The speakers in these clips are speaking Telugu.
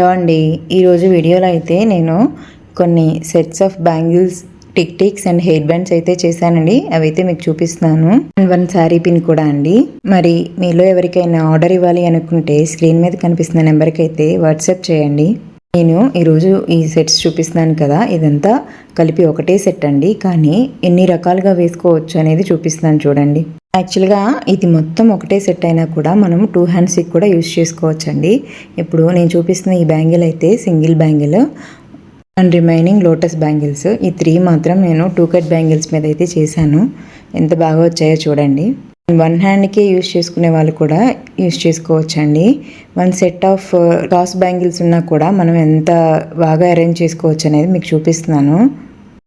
హలో అండి ఈరోజు వీడియోలో అయితే నేను కొన్ని sets of bangles tick ticks and hair bands అయితే చేశానండి. అవి అయితే మీకు చూపిస్తున్నాను. అండ్ వన్ శారీ పిన్ కూడా అండి. మరి మీలో ఎవరికైనా ఆర్డర్ ఇవ్వాలి అనుకుంటే స్క్రీన్ మీద కనిపిస్తున్న నెంబర్కి అయితే వాట్సాప్ చేయండి. నేను ఈరోజు ఈ సెట్స్ చూపిస్తున్నాను కదా. ఇదంతా కలిపి ఒకటే సెట్ అండి. కానీ ఎన్ని రకాలుగా వేసుకోవచ్చు అనేది చూపిస్తున్నాను చూడండి. యాక్చువల్గా ఇది మొత్తం ఒకటే సెట్ అయినా కూడా మనం టూ హ్యాండ్స్కి కూడా యూస్ చేసుకోవచ్చండి. ఇప్పుడు నేను చూపిస్తున్న ఈ బ్యాంగిల్ అయితే single bangle and remaining lotus bangles ఈ త్రీ మాత్రం నేను టూ కట్ బ్యాంగిల్స్ మీద అయితే చేశాను. ఎంత బాగా వచ్చాయో చూడండి. వన్ హ్యాండ్కే యూస్ చేసుకునే వాళ్ళు కూడా యూస్ చేసుకోవచ్చండి. One set of cross bangles ఉన్నా కూడా మనం ఎంత బాగా అరేంజ్ చేసుకోవచ్చు అనేది మీకు చూపిస్తున్నాను.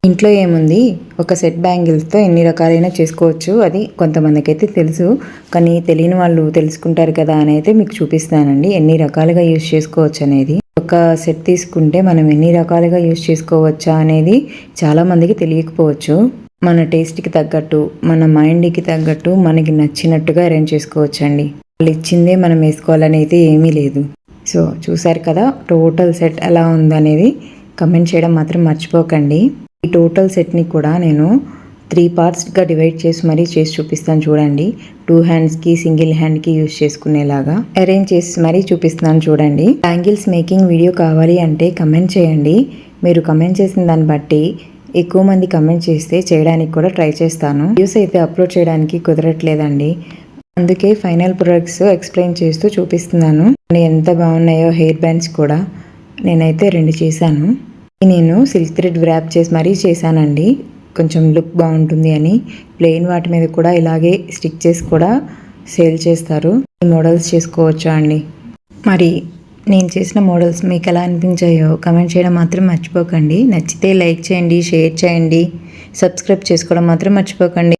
ఇంట్లో ఏముంది? ఒక సెట్ బ్యాంగిల్స్తో ఎన్ని రకాలైన చేసుకోవచ్చు. అది కొంతమందికి అయితే తెలుసు. కానీ తెలియని వాళ్ళు తెలుసుకుంటారు కదా అని అయితే మీకు చూపిస్తానండి. ఎన్ని రకాలుగా యూస్ చేసుకోవచ్చు అనేది. ఒక సెట్ తీసుకుంటే మనం ఎన్ని రకాలుగా యూస్ చేసుకోవచ్చా అనేది చాలామందికి తెలియకపోవచ్చు. మన టేస్ట్కి తగ్గట్టు మన మైండ్కి తగ్గట్టు మనకి నచ్చినట్టుగా అరేంజ్ చేసుకోవచ్చండి. వాళ్ళు ఇచ్చిందే మనం వేసుకోవాలని అయితే ఏమీ లేదు. సో చూసారు కదా టోటల్ సెట్ ఎలా ఉందనేది? కమెంట్ చేయడం మాత్రం మర్చిపోకండి. ఈ టోటల్ సెట్ని కూడా నేను త్రీ పార్ట్స్గా డివైడ్ చేసి మరీ చేసి చూపిస్తాను చూడండి. టూ హ్యాండ్స్కి సింగిల్ హ్యాండ్కి యూస్ చేసుకునేలాగా అరేంజ్ చేసి మరీ చూపిస్తున్నాను చూడండి. బ్యాంగిల్స్ మేకింగ్ వీడియో కావాలి అంటే కమెంట్ చేయండి. మీరు కమెంట్ చేసిన దాన్ని బట్టి ఎక్కువ మంది కమెంట్ చేస్తే చేయడానికి కూడా ట్రై చేస్తాను. వ్యూస్ అయితే అప్లోడ్ చేయడానికి కుదరట్లేదండి. అందుకే ఫైనల్ ప్రొడక్ట్స్ ఎక్స్ప్లెయిన్ చేస్తూ చూపిస్తున్నాను. ఎంత బాగున్నాయో హెయిర్ బ్యాండ్స్ కూడా నేనైతే రెండు చేశాను. నేను సిల్క్ థ్రెడ్ వ్రాప్ చేసి మరీ చేశానండి. కొంచెం లుక్ బాగుంటుంది అని. ప్లెయిన్ వాటి మీద కూడా ఇలాగే స్టిక్ చేసి కూడా సేల్ చేస్తారు. ఈ మోడల్స్ చేసుకోవచ్చు అండి? మరి నేను చేసిన మోడల్స్ మీకు ఎలా అనిపించాయో కమెంట్ చేయడం మాత్రం మర్చిపోకండి. నచ్చితే లైక్ చేయండి షేర్ చేయండి. సబ్స్క్రైబ్ చేసుకోవడం మాత్రం మర్చిపోకండి.